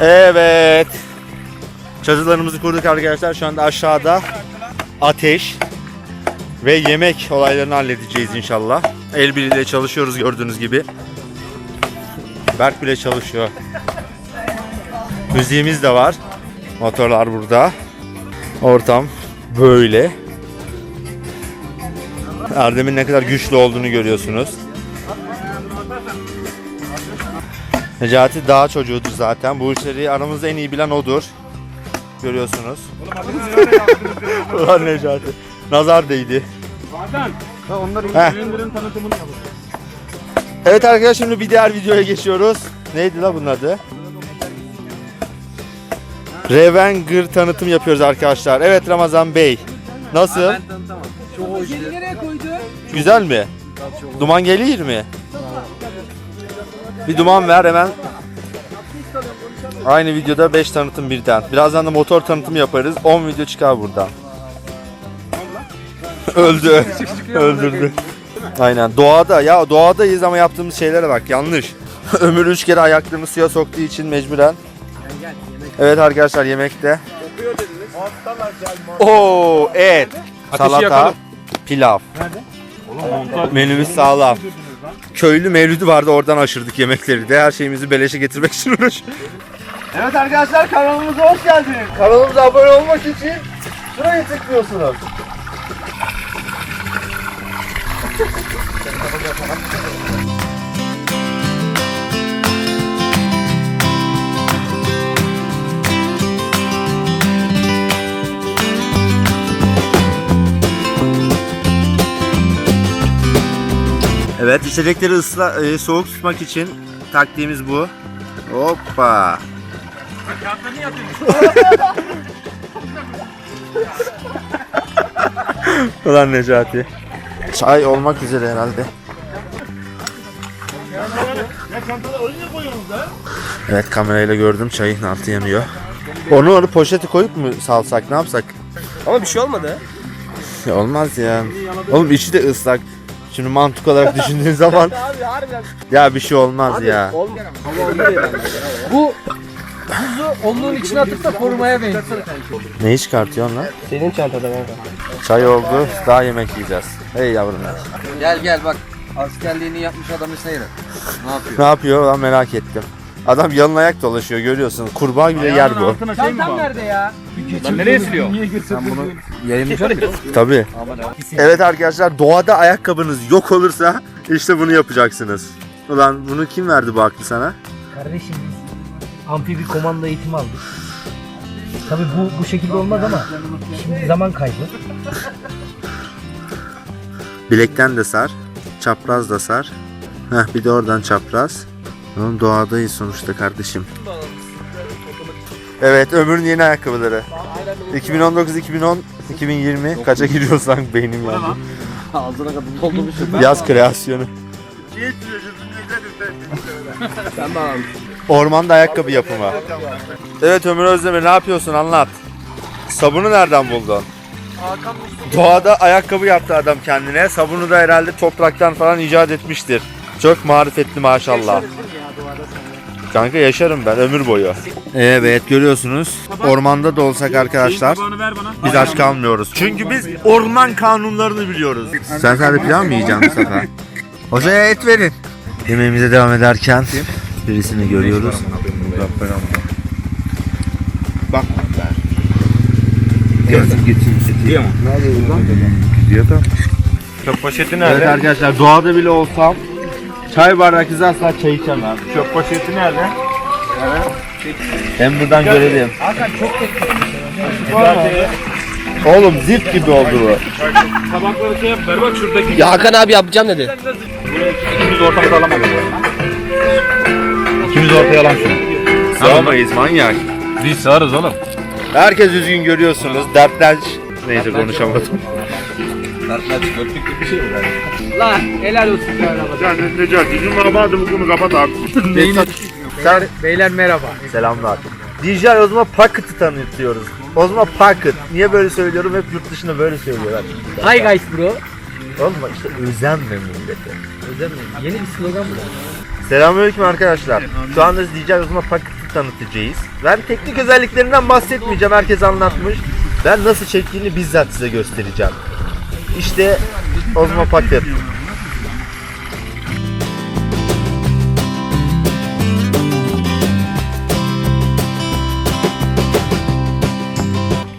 Evet. Çadırlarımızı kurduk arkadaşlar. Şu anda aşağıda ateş ve yemek olaylarını halledeceğiz inşallah. El birliğiyle çalışıyoruz gördüğünüz gibi. Berk bile çalışıyor. Müziğimiz de var. Motorlar burada. Ortam böyle. Erdem'in ne kadar güçlü olduğunu görüyorsunuz. Necati dağ çocuğudur zaten. Bu işleri aramızda en iyi bilen odur. Görüyorsunuz. Ulan Necati. Nazar değdi. Heh. Evet arkadaşlar şimdi bir diğer videoya geçiyoruz. Neydi la bunun adı? Revenger tanıtım yapıyoruz arkadaşlar. Evet Ramazan Bey. Nasıl? Güzel mi? Duman geliyor mi? Bir duman ver hemen. Aynı videoda 5 tanıtım birden. Birazdan da motor tanıtımı yaparız. 10 video çıkar buradan. Öldü. Öldürdü. Aynen doğada ya doğadayız ama yaptığımız şeylere bak yanlış. Ömür 3 kere ayaklarını suya soktuğu için mecburen. Evet arkadaşlar yemekte. Oo et, salata, pilav. Menümüz sağlam. Köylü mevlüdü vardı oradan aşırdık yemekleri de. Her şeyimizi beleşe getirmek için uğraşıyoruz. Evet arkadaşlar kanalımıza hoş geldiniz. Kanalımıza abone olmak için şuraya tıklıyorsunuz. Evet içecekleri ısla, e, soğuk tutmak için taktiğimiz bu. Hoppa. Ulan Necati. Çay olmak üzere herhalde. Evet kamerayla gördüm çayın altı yanıyor. Onu onu poşeti koyup mu salsak ne yapsak? Ama bir şey olmadı. Ya olmaz ya. Oğlum içi de ıslak. Şimdi mantık olarak düşündüğün zaman Abi harbiden. ya bir şey olmaz ya. Bu buzu onluğun içine atıp da korumaya benziyor. Neyi çıkartıyorsun lan? Senin çantada kanka. Çay oldu, daha yemek yiyeceğiz. Hey yavrum. Gel gel bak askerliğini yapmış adamı seyret. Ne yapıyor? Ne yapıyor lan merak ettim. Adam yalın ayak dolaşıyor görüyorsun. Kurbağa bile yer bu. Çantam nerede ya? Lan nereye siliyor? Sen bunu yayınlayacak mısın? Tabii. Evet arkadaşlar doğada ayakkabınız yok olursa işte bunu yapacaksınız. Ulan bunu kim verdi bu aklı sana? Kardeşim biz amfibi komando eğitimi aldık. Tabii bu bu şekilde olmaz ama şimdi zaman kaybı. Bilekten de sar. Çapraz da sar. Heh, bir de oradan çapraz. Oğlum doğadayız sonuçta kardeşim. Evet ömrün yeni ayakkabıları. 2019, 2010, 2020 kaça giriyorsan beynim yandı. Ağzına kadar doldurmuş. Yaz kreasyonu. Sen de al. Ormanda ayakkabı yapımı. Evet Ömür Özdemir ne yapıyorsun anlat. Sabunu nereden buldun? Doğada ayakkabı yaptı adam kendine. Sabunu da herhalde topraktan falan icat etmiştir. Çok marifetli maşallah. Kanka yaşarım ben ömür boyu. Evet görüyorsunuz. Ormanda da olsak arkadaşlar biz aç kalmıyoruz. Çünkü biz orman kanunlarını biliyoruz. Sen sadece pilav mı yiyeceksin bu sefer? Hocaya et verin. Yemeğimize devam ederken birisini görüyoruz. Bak. Gidiyor mu? Gidiyor da. Çöp poşeti Evet nerede? arkadaşlar doğada bile olsam çay bardaksız asla çay içemem. Çöp poşeti nerede? Hem buradan görelim. Zaten Oğlum zift gibi oldu bu. tabakları şey yap. Ver bak şuradaki. Ya Hakan abi yapacağım dedi. İkimiz ortamda alamadık. İkimiz ortaya alalım şunu. Sığamayız manyak. Biz sığarız oğlum. Herkes üzgün görüyorsunuz. Dertler... Neyse konuşamadım. Lan helal olsun be araba. Necati bizim araba bu konu kapat abi. Sen Beyler merhaba. selamlar. DJ Ozma Pocket'ı tanıtıyoruz. Ozma Pocket. Niye böyle söylüyorum? Hep yurt dışında böyle söylüyorlar. Hi guys bro. Oğlum bak işte özenme millete. Özel mi? Yeni bir slogan bu. Selamünaleyküm arkadaşlar. Şu anda DJ Ozma paketi tanıtacağız. Ben teknik özelliklerinden bahsetmeyeceğim. Herkes anlatmış. Ben nasıl çektiğini bizzat size göstereceğim. İşte Ozma paket.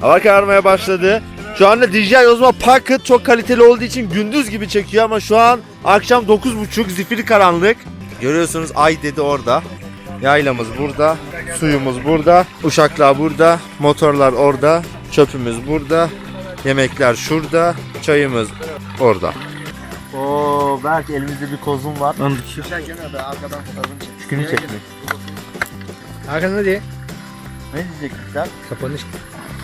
Hava kararmaya başladı. Şu anda DJI Osmo Pocket çok kaliteli olduğu için gündüz gibi çekiyor ama şu an akşam 9.30 zifiri karanlık. Görüyorsunuz ay dedi orada. Yaylamız burada, suyumuz burada, uşaklar burada, motorlar orada, çöpümüz burada, yemekler şurada, çayımız orada. Oo, belki elimizde bir kozum var. Onu Şükünü çekmek. Hakan hadi. Ne diyecekler? Kapanış.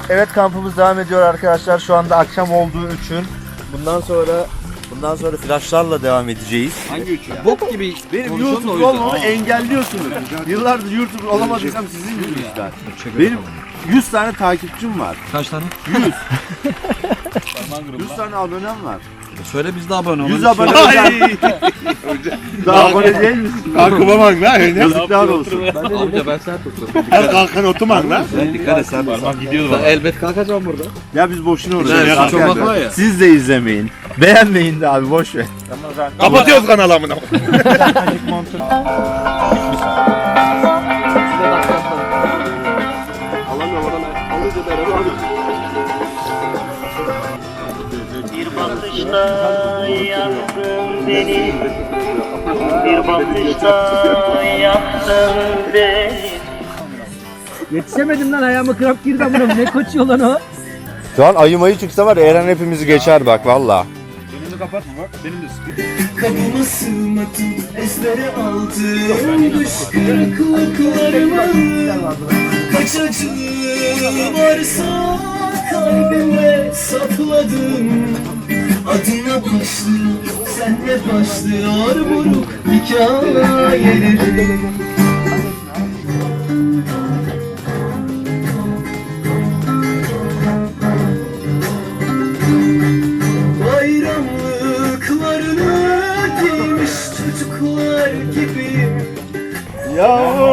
Evet kampımız devam ediyor arkadaşlar. Şu anda akşam olduğu için bundan sonra bundan sonra flaşlarla devam edeceğiz. Bok gibi Benim YouTube olmamı engelliyorsunuz. Yıllardır YouTuber olamadıysam sizin yüzünüzden. Benim 100 tane takipçim var. Kaç tane? 100 tane abonem var. Söyle biz de abone 100 abone olacağım. Daha abone değil misin? Kalkıma bak lan. Yazıklar olsun. Amca ben sert tutuyorum. Her kalkan oturmak lan. Dikkat et sen. Parmak gidiyordu bana. Elbet kalkacağım burada. Ya biz boşuna Evet, uğraşıyoruz. çok arkadaşlar. bakma ya. Siz de izlemeyin. Beğenmeyin de abi boş ver. Kapatıyoruz kanalı amına. Bir bakışta yaktın beni Bir bakışta yaktın beni. Yetişemedim lan ayağıma kramp girdi amına ne koçuyor lan o? Şu an ayı mayı çıksa var Eren hepimizi geçer bak valla. Kapıma sığmadım ezbere aldım. Düş kırıklıklarıma Kaç acı varsa kalbime sakladım Adına başlıyor senle başlıyor buruk hikayelerim Bayramlıklarını giymiş çocuklar gibi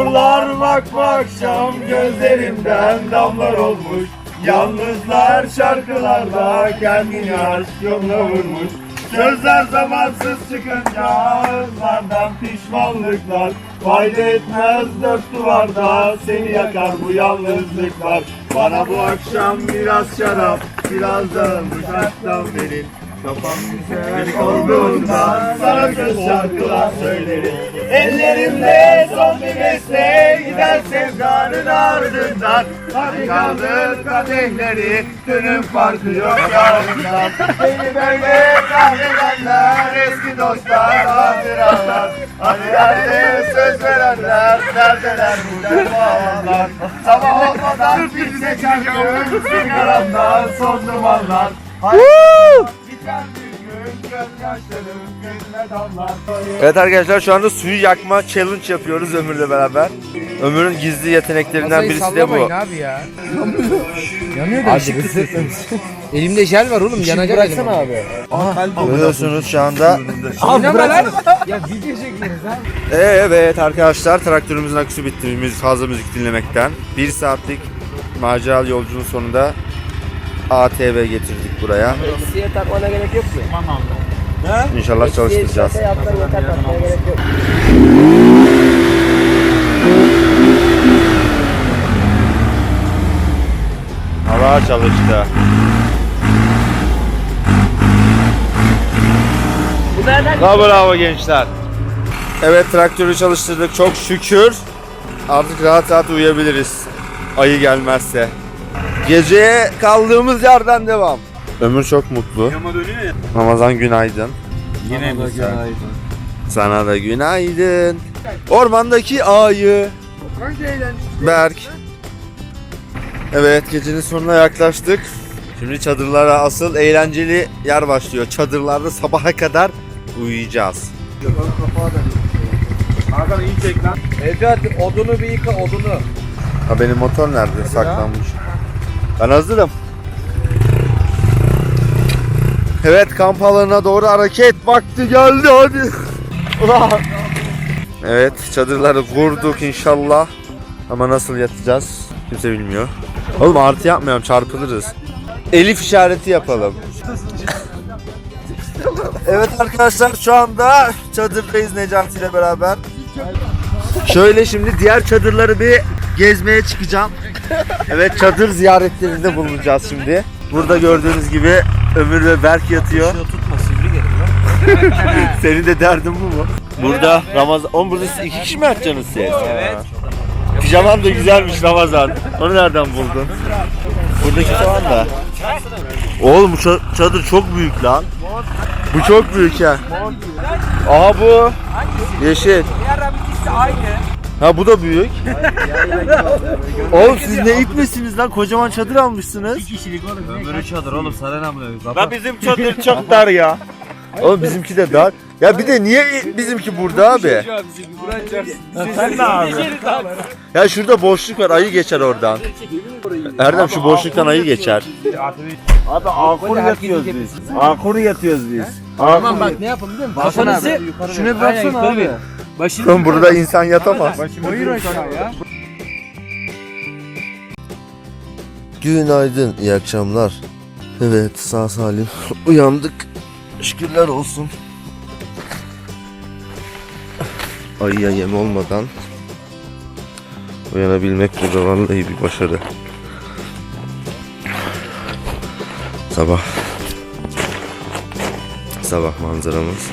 Yağmurlar bak akşam gözlerimden damlar olmuş. Yalnızlar şarkılarda kendini aşk yoluna vurmuş. Sözler zamansız çıkınca ağızlardan pişmanlıklar. Fayda etmez dört duvarda seni yakar bu yalnızlıklar. Bana bu akşam biraz şarap biraz dağılmış aşktan verin Kafam güzel olduğundan sana söz şarkılar söylerim. Ellerimde son bir beste gider sevdanın ardından Hadi kaldır kadehleri günün farkı yok yarından. Beni böyle kahredenler eski dostlar hatıralar. Hani nerede söz verenler neredeler bu defalar Sabah olmadan bize çarkın sigaramdan son dumanlar. Biter Evet arkadaşlar şu anda suyu yakma challenge yapıyoruz Ömür'le beraber. Ömür'ün gizli yeteneklerinden birisi de bu. abi ya. Yanıyor da ışık Elimde jel var oğlum yanacak bıraksana abi. Görüyorsunuz şu anda. Abi bırak. ya video çekiyoruz ha. Evet arkadaşlar traktörümüzün aküsü bitti müzik, fazla müzik dinlemekten. Bir saatlik maceralı yolculuğun sonunda ATV getirdik buraya. Eksiye takmana gerek yok ki. İnşallah çalıştıracağız. gerek yok. Hava çalıştı. Bravo bravo gençler. Evet traktörü çalıştırdık çok şükür. Artık rahat rahat uyuyabiliriz. Ayı gelmezse. Geceye kaldığımız yerden devam. Ömür çok mutlu. Ramazan günaydın. Yine mi sen? Sana da günaydın. Ormandaki ayı. Berk. Evet gecenin sonuna yaklaştık. Şimdi çadırlara asıl eğlenceli yer başlıyor. Çadırlarda sabaha kadar uyuyacağız. Hakan iyi çek lan. Evet odunu bir yıka odunu. Ha benim motor nerede? Saklanmış. Ben hazırım. Evet kamp alanına doğru hareket vakti geldi hadi. Evet çadırları kurduk inşallah. Ama nasıl yatacağız kimse bilmiyor. Oğlum artı yapmayalım çarpılırız. Elif işareti yapalım. evet arkadaşlar şu anda çadırdayız Necati ile beraber. Şöyle şimdi diğer çadırları bir gezmeye çıkacağım. Evet çadır ziyaretlerinde bulunacağız şimdi. Burada gördüğünüz gibi Ömür ve Berk yatıyor. Senin de derdin bu mu? Burada Ramazan... Oğlum burada siz iki kişi mi yatacaksınız siz? Evet. Pijaman da güzelmiş Ramazan. Onu nereden buldun? Buradaki falan da. Oğlum bu ça- çadır çok büyük lan. Bu çok büyük ya. Aha bu. Yeşil. Ha bu da büyük. Oğlum siz ne itmesiniz lan? Kocaman çadır almışsınız. Lan bizim çadır çok dar ya. Oğlum bizimki de dar. Ya bir de niye bizimki burada abi? Sen ne abi? Ya şurada boşluk var. Ayı geçer oradan. Erdem şu boşluktan ayı geçer. Abi akur yatıyoruz biz. Akur yatıyoruz biz. Tamam bak ne yapalım biliyor musun? Kafanızı şuna bir baksana abi. Başını Oğlum burada insan yatamaz. koyur aşağıya. Günaydın, iyi akşamlar. Evet, sağ salim uyandık. Şükürler olsun. Ayıya yem olmadan uyanabilmek burada vallahi bir başarı. Sabah sabah manzaramız.